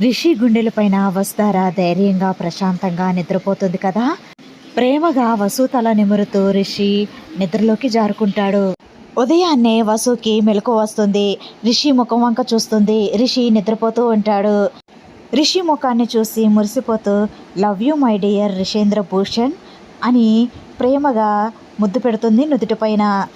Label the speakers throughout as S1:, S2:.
S1: రిషి గుండెలపైన వస్తారా ధైర్యంగా ప్రశాంతంగా నిద్రపోతుంది కదా? ప్రేమగా వసు తల నిమురుతూ రిషి నిద్రలోకి జారుకుంటాడు. ఉదయాన్నే వసుకి మెలకు వస్తుంది. రిషి ముఖం వంక చూస్తుంది. రిషి నిద్రపోతూ ఉంటాడు. రిషి ముఖాన్ని చూసి మురిసిపోతూ love you my dear Rishendra Bhushan అని ప్రేమగా ముద్దు పెడుతుంది నుదుటిపైన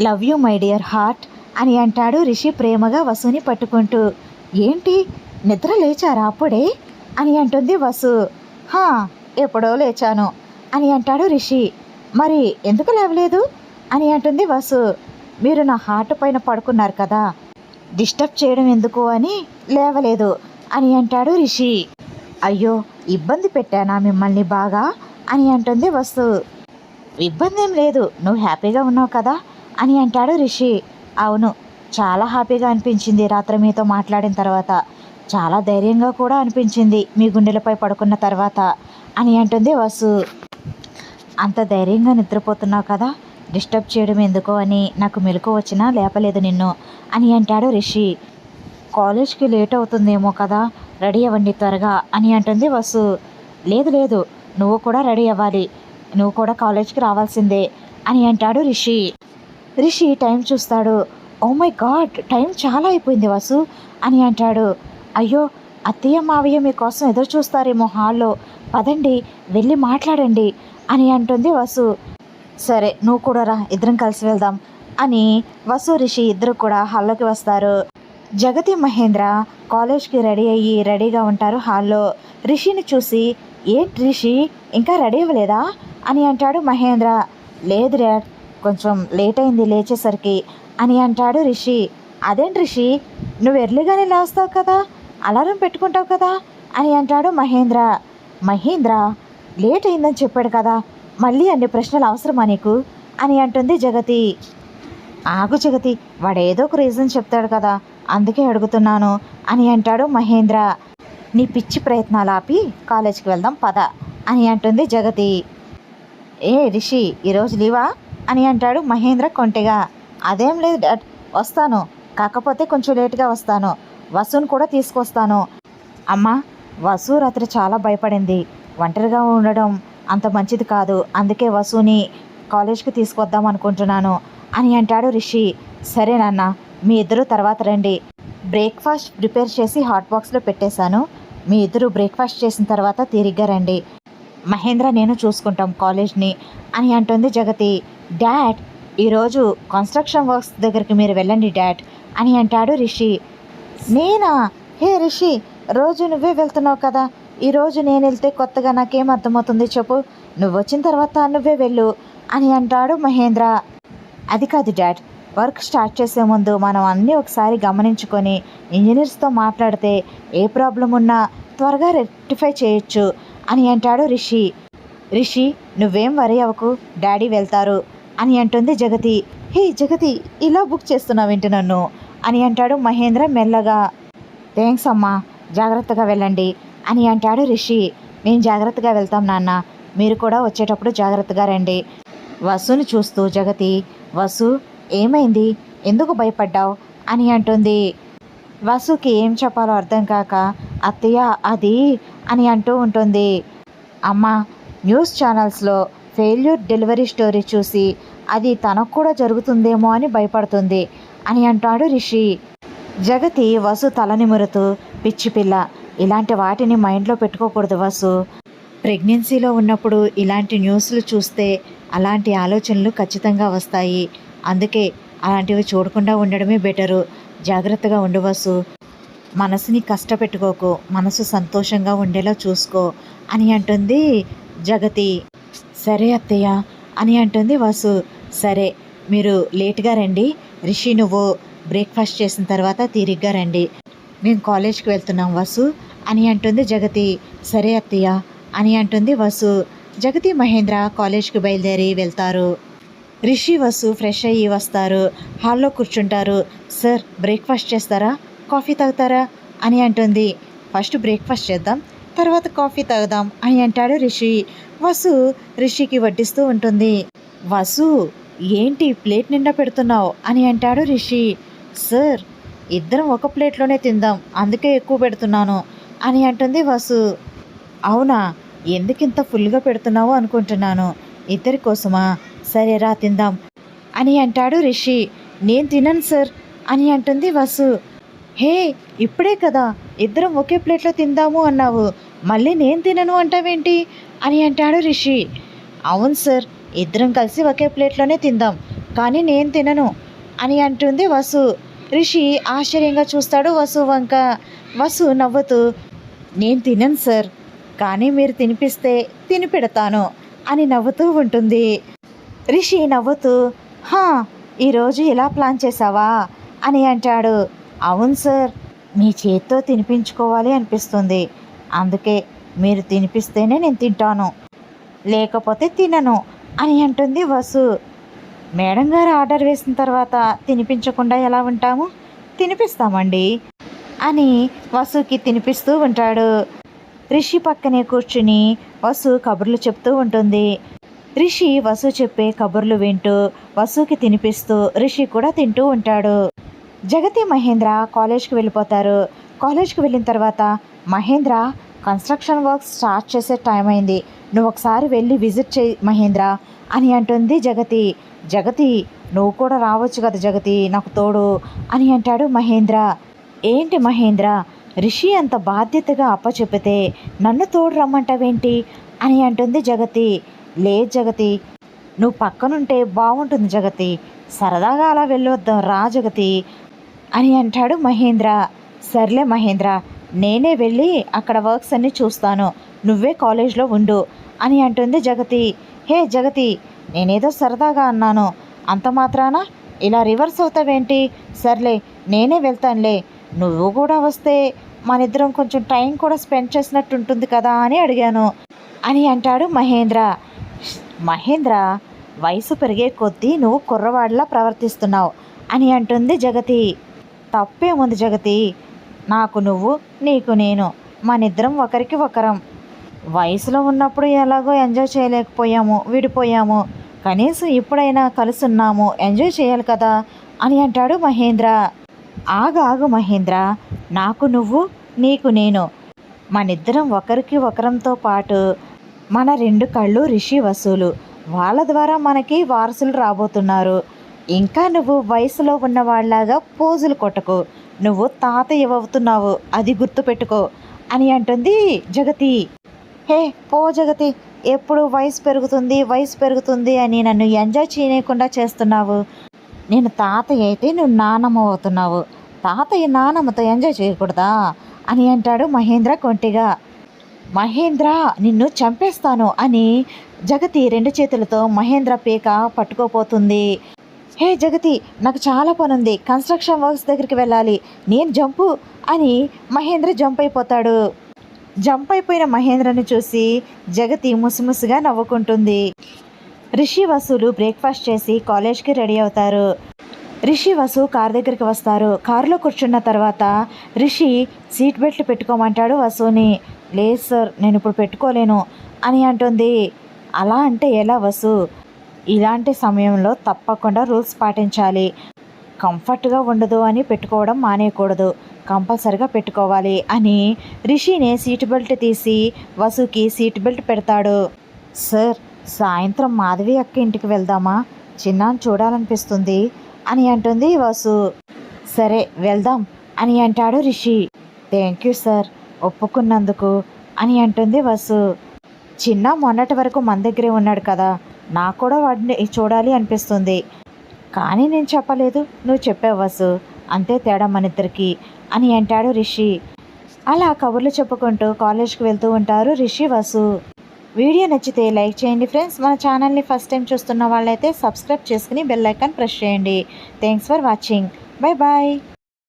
S1: love you my dear heart అని అంటాడు రిషి ప్రేమగా వసుని పట్టుకుంటూ. ఏంటి? నిద్ర లేచారా అప్పుడే? అని అంటుంది వసు. హా ఎప్పుడో లేచాను అని అంటాడు రిషి. మరి ఎందుకు లేవలేదు? అని అంటుంది వసు. మీరు నా హార్ట్ పైన పడుకున్నారు కదా డిస్టర్బ్ చేయడం ఎందుకు అని లేవలేదు అని అంటాడు రిషి. అయ్యో ఇబ్బంది పెట్టానా మిమ్మల్ని బాగా? అని అంటుంది వసు. ఇబ్బంది ఏం లేదు నువ్వు హ్యాపీగా ఉన్నావు కదా అని అంటాడు రిషి. అవును చాలా హ్యాపీగా అనిపించింది రాత్రి మీతో మాట్లాడిన తర్వాత. చాలా ధైర్యంగా కూడా అనిపించింది. మీ గుండెలపై పడుకున్న తర్వాత అని అంటుంది వసు. అంత ధైర్యంగా నిద్రపోతున్నావు కదా డిస్టర్బ్ చేయడం ఎందుకో అని నాకు మెలకు వచ్చినా లేపలేదు నిన్ను అని అంటాడు రిషి. కాలేజ్కి లేట్ అవుతుందేమో కదా రెడీ అవ్వండి త్వరగా అని అంటుంది వసు. లేదు లేదు నువ్వు కూడా రెడీ అవ్వాలి నువ్వు కూడా కాలేజ్కి రావాల్సిందే అని అంటాడు రిషి. రిషి టైం చూస్తాడు. ఓ మై గాడ్ టైం చాలా అయిపోయింది వసు అని అంటాడు. అయ్యో అత్తయ్య మావయ్య మీకోసం ఎదురు చూస్తారేమో హాల్లో. పదండి వెళ్ళి మాట్లాడండి అని అంటుంది వసు. సరే నువ్వు కూడా రా ఇద్దరం కలిసి వెళ్దాం అని వసు రిషి ఇద్దరు కూడా హాల్లోకి వస్తారు. జగతి మహేంద్ర కాలేజ్కి రెడీ అయ్యి రెడీగా ఉంటారు హాల్లో. రిషిని చూసి ఏంటి రిషి ఇంకా రెడీ అవ్వలేదా? అని అంటాడు మహేంద్ర. లేదు డాడ్ కొంచెం లేట్ అయింది లేచేసరికి అని అంటాడు రిషి. అదేంటి రిషి నువ్వు ఎర్లీగానే లేస్తావు కదా అలారం పెట్టుకుంటావు కదా? అని అంటాడు మహేంద్ర. మహేంద్ర లేట్ అయిందని చెప్పాడు కదా మళ్ళీ అన్ని ప్రశ్నలు అవసరమా నీకు? అని అంటుంది జగతి. ఆగు జగతి వాడు ఏదో ఒక రీజన్ చెప్తాడు కదా అందుకే అడుగుతున్నాను అని అంటాడు మహేంద్ర. నీ పిచ్చి ప్రయత్నాలు ఆపి కాలేజీకి వెళ్దాం పద అని అంటుంది జగతి. ఏ రిషి ఈరోజు లీవా? అని అంటాడు మహేంద్ర కొంటెగా. అదేం లేదు వస్తాను. కాకపోతే కొంచెం లేటుగా వస్తాను. వసుని కూడా తీసుకొస్తాను. అమ్మా వసు రాత్రి చాలా భయపడింది. ఒంటరిగా ఉండడం అంత మంచిది కాదు. అందుకే వసుని కాలేజ్కి తీసుకొద్దాం అనుకుంటున్నాను అని అంటాడు రిషి. సరే నాన్న మీ ఇద్దరు తర్వాత రండి. బ్రేక్ఫాస్ట్ ప్రిపేర్ చేసి హాట్ బాక్స్లో పెట్టేశాను. మీ ఇద్దరు బ్రేక్ఫాస్ట్ చేసిన తర్వాత తిరిగ్గా రండి. మహేంద్ర నేను చూసుకుంటాం కాలేజ్ని అని అంటుంది జగతి. డాడ్ ఈరోజు కన్స్ట్రక్షన్ వర్క్స్ దగ్గరికి మీరు వెళ్ళండి డాడ్ అని అంటాడు రిషి. నేనా? హే రిషి రోజు నువ్వే వెళ్తున్నావు కదా? ఈరోజు నేను వెళ్తే కొత్తగా నాకేం అర్థమవుతుంది చెప్పు. నువ్వు వచ్చిన తర్వాత నువ్వే వెళ్ళు అని అంటాడు మహేంద్ర. అది కాదు డాడ్ వర్క్ స్టార్ట్ చేసే ముందు మనం అన్నీ ఒకసారి గమనించుకొని ఇంజనీర్స్తో మాట్లాడితే ఏ ప్రాబ్లం ఉన్నా త్వరగా రెక్టిఫై చేయొచ్చు అని అంటాడు రిషి. రిషి నువ్వేం వరి అవ్వకు డాడీ వెళ్తారు అని అంటుంది జగతి. హే జగతి ఇలా బుక్ చేస్తున్నావు ఏంటి నన్ను? అని అంటాడు మహేంద్ర మెల్లగా. థ్యాంక్స్ అమ్మా జాగ్రత్తగా వెళ్ళండి అని అంటాడు రిషి. మేము జాగ్రత్తగా వెళ్తాం నాన్న మీరు కూడా వచ్చేటప్పుడు జాగ్రత్తగా రండి. వసుని చూస్తూ జగతి వసు ఏమైంది? ఎందుకు భయపడ్డావు? అని అంటుంది. వసుకి ఏం చెప్పాలో అర్థం కాక అత్తయ్య అది అని అంటూ ఉంటుంది. అమ్మ న్యూస్ ఛానల్స్లో ఫెయిల్యూర్ డెలివరీ స్టోరీ చూసి అది తనకు కూడా జరుగుతుందేమో అని భయపడుతుంది. అని అంటాడు రిషి. జగతి వసు తలనిమురుతూ పిచ్చి పిల్ల ఇలాంటి వాటిని మైండ్లో పెట్టుకోకూడదు వసు. ప్రెగ్నెన్సీలో ఉన్నప్పుడు ఇలాంటి న్యూస్లు చూస్తే అలాంటి ఆలోచనలు ఖచ్చితంగా వస్తాయి. అందుకే అలాంటివి చూడకుండా ఉండడమే బెటరు. జాగ్రత్తగా ఉండవసు మనసుని కష్టపెట్టుకోకు మనసు సంతోషంగా ఉండేలా చూసుకో అని అంటుంది జగతి. సరే అత్తయ్య అని అంటుంది వసు. సరే మీరు లేట్గా రండి. రిషి నువ్వు బ్రేక్ఫాస్ట్ చేసిన తర్వాత తీరిగ్గా రండి. మేము కాలేజ్కి వెళ్తున్నాం వసు. అని అంటుంది జగతి. సరే అత్తయ్య అని అంటుంది వసు. జగతి మహేంద్ర కాలేజ్కి బయలుదేరి వెళ్తారు. రిషి వసు ఫ్రెష్ అయ్యి వస్తారు. హాల్లో కూర్చుంటారు. సార్ బ్రేక్ఫాస్ట్ చేస్తారా? కాఫీ తాగుతారా? అని అంటుంది. ఫస్ట్ బ్రేక్ఫాస్ట్ చేద్దాం తర్వాత కాఫీ తాగుదాం అని అంటాడు రిషి. వసు రిషికి వడ్డిస్తూ ఉంటుంది. వసు ఏంటి ప్లేట్ నిండా పెడుతున్నావు? అని అంటాడు రిషి. సార్ ఇద్దరం ఒక ప్లేట్లోనే తిందాం అందుకే ఎక్కువ పెడుతున్నాను అని అంటుంది వసు. అవునా? ఎందుకు ఇంత ఫుల్గా పెడుతున్నావు అనుకుంటున్నాను? ఇద్దరి కోసమా? సరేరా తిందాం అని అంటాడు రిషి. నేను తినను సార్ అని అంటుంది వసు. హే ఇప్పుడే కదా ఇద్దరం ఒకే ప్లేట్లో తిందాము అన్నావు మళ్ళీ నేను తినను అంటావేంటి? అని అంటాడు రిషి. అవును సార్ ఇద్దరం కలిసి ఒకే ప్లేట్లోనే తిందాం. కానీ నేను తినను అని అంటుంది వసు. రిషి ఆశ్చర్యంగా చూస్తాడు వసు వంక. వసు నవ్వుతూ నేను తినను సార్ కానీ మీరు తినిపిస్తే తిని పెడతాను అని నవ్వుతూ ఉంటుంది. రిషి నవ్వుతూ హా ఈరోజు ఇలా ప్లాన్ చేసావా అని అంటాడు. అవును సార్ మీ చేత్తో తినిపించుకోవాలి అనిపిస్తుంది. అందుకే మీరు తినిపిస్తేనే నేను తింటాను. లేకపోతే తినను అని అంటుంది వసు. మేడం గారు ఆర్డర్ వేసిన తర్వాత తినిపించకుండా ఎలా ఉంటాము? తినిపిస్తామండి అని వసుకి తినిపిస్తూ ఉంటాడు. రిషి పక్కనే కూర్చుని వసు కబుర్లు చెప్తూ ఉంటుంది. రిషి వసు చెప్పే కబుర్లు వింటూ వసుకి తినిపిస్తూ రిషి కూడా తింటూ ఉంటాడు. జగతి మహేంద్ర కాలేజ్కి వెళ్ళిపోతారు. కాలేజ్కి వెళ్ళిన తర్వాత మహేంద్ర కన్స్ట్రక్షన్ వర్క్ స్టార్ట్ చేసే టైం అయింది. నువ్వు ఒకసారి వెళ్ళి విజిట్ చేయి మహేంద్ర అని అంటుంది జగతి. జగతి నువ్వు కూడా రావచ్చు కదా జగతి నాకు తోడు అని అంటాడు మహేంద్ర. ఏంటి మహేంద్ర రిషి అంత బాధ్యతగా అప్పచెప్పితే నన్ను తోడు రమ్మంటావేంటి అని అంటుంది జగతి. లే జగతి నువ్వు పక్కనుంటే బాగుంటుంది జగతి. సరదాగా అలా వెళ్ళొద్దాం రా జగతి అని అంటాడు మహేంద్ర. సర్లే మహేంద్ర నేనే వెళ్ళి అక్కడ వర్క్స్ అన్నీ చూస్తాను. నువ్వే కాలేజ్లో ఉండు అని అంటుంది జగతి. హే జగతి నేనేదో సరదాగా అన్నాను. అంత మాత్రాన? ఇలా రివర్స్ అవుతావేంటి? సర్లే నేనే వెళ్తానులే. నువ్వు కూడా వస్తే మనిద్దరం కొంచెం టైం కూడా స్పెండ్ చేసినట్టు ఉంటుంది కదా అని అడిగాను. అని అంటాడు మహేంద్ర. మహేంద్ర వయసు పెరిగే కొద్దీ నువ్వు కుర్రవాడిలా ప్రవర్తిస్తున్నావు అని అంటుంది జగతి. తప్పేముంది జగతి? నాకు నువ్వు నీకు నేను. మనిద్దరం ఒకరికి ఒకరం. వయసులో ఉన్నప్పుడు ఎలాగో ఎంజాయ్ చేయలేకపోయాము విడిపోయాము. కనీసం ఇప్పుడైనా కలుసున్నాము ఎంజాయ్ చేయాలి కదా అని అంటాడు మహేంద్ర. ఆగు ఆగు మహేంద్ర నాకు నువ్వు నీకు నేను. మనిద్దరం ఒకరికి ఒకరంతో పాటు మన రెండు కళ్ళు రిషి వసూలు. వాళ్ళ ద్వారా మనకి వారసులు రాబోతున్నారు. ఇంకా నువ్వు వయసులో ఉన్నవాళ్ళాగా పోజులు కొట్టకు. నువ్వు తాతయ్య అవుతున్నావు అది గుర్తుపెట్టుకో అని అంటుంది జగతి. హే పో జగతి. ఎప్పుడు వయసు పెరుగుతుంది వయసు పెరుగుతుంది అని నన్ను ఎంజాయ్ చేయకుండా చేస్తున్నావు. నేను తాతయ్య అయితే నువ్వు నానమ్మ అవుతున్నావు. తాతయ్య నానమ్మతో ఎంజాయ్ చేయకూడదా? అని అంటాడు మహేంద్ర కొంటిగా. మహేంద్ర నిన్ను చంపేస్తాను అని జగతి రెండు చేతులతో మహేంద్ర పీక పట్టుకోపోతుంది. హే జగతి నాకు చాలా పని ఉంది కన్స్ట్రక్షన్ వర్క్స్ దగ్గరికి వెళ్ళాలి. నేను జంపు అని మహేంద్ర జంప్ అయిపోతాడు జంప్ అయిపోయిన మహేంద్రని చూసి జగతి ముసిముసిగా నవ్వుకుంటుంది. రిషి వసూలు బ్రేక్ఫాస్ట్ చేసి కాలేజ్కి రెడీ అవుతారు. రిషి వసు కార్ దగ్గరికి వస్తారు. కారులో కూర్చున్న తర్వాత రిషి సీట్ బెల్ట్ పెట్టుకోమంటాడు వసుని. లేదు సార్ నేను ఇప్పుడు పెట్టుకోలేను అని అంటుంది. అలా అంటే ఎలా వసు? ఇలాంటి సమయంలో తప్పకుండా రూల్స్ పాటించాలి. కంఫర్ట్గా ఉండదు అని పెట్టుకోవడం మానేయకూడదు. కంపల్సరిగా పెట్టుకోవాలి అని రిషిని సీట్ బెల్ట్ తీసి వసుకి సీట్ బెల్ట్ పెడతాడు. సార్ సాయంత్రం మాధవి అక్క ఇంటికి వెళ్దామా? చిన్నాన్ని చూడాలనిపిస్తుంది అని అంటుంది వసు. సరే వెళ్దాం అని అంటాడు రిషి. థ్యాంక్ యూ సార్ ఒప్పుకున్నందుకు అని అంటుంది వసు. చిన్న మొన్నటి వరకు మన దగ్గరే ఉన్నాడు కదా నాకు కూడా వాడిని చూడాలి అనిపిస్తుంది. కానీ నేను చెప్పలేదు నువ్వు చెప్పావు వసు. అంతే తేడా మన ఇద్దరికి అని అంటాడు రిషి. అలా కబుర్లు చెప్పుకుంటూ కాలేజ్కి వెళ్తూ ఉంటారు రిషి వసు. వీడియో నచ్చితే లైక్ చేయండి ఫ్రెండ్స్. మన ఛానల్ని ఫస్ట్ టైం చూస్తున్న వాళ్ళైతే సబ్స్క్రైబ్ చేసుకుని బెల్ ఐకాన్ ప్రెస్ చేయండి. Thanks for watching. Bye bye.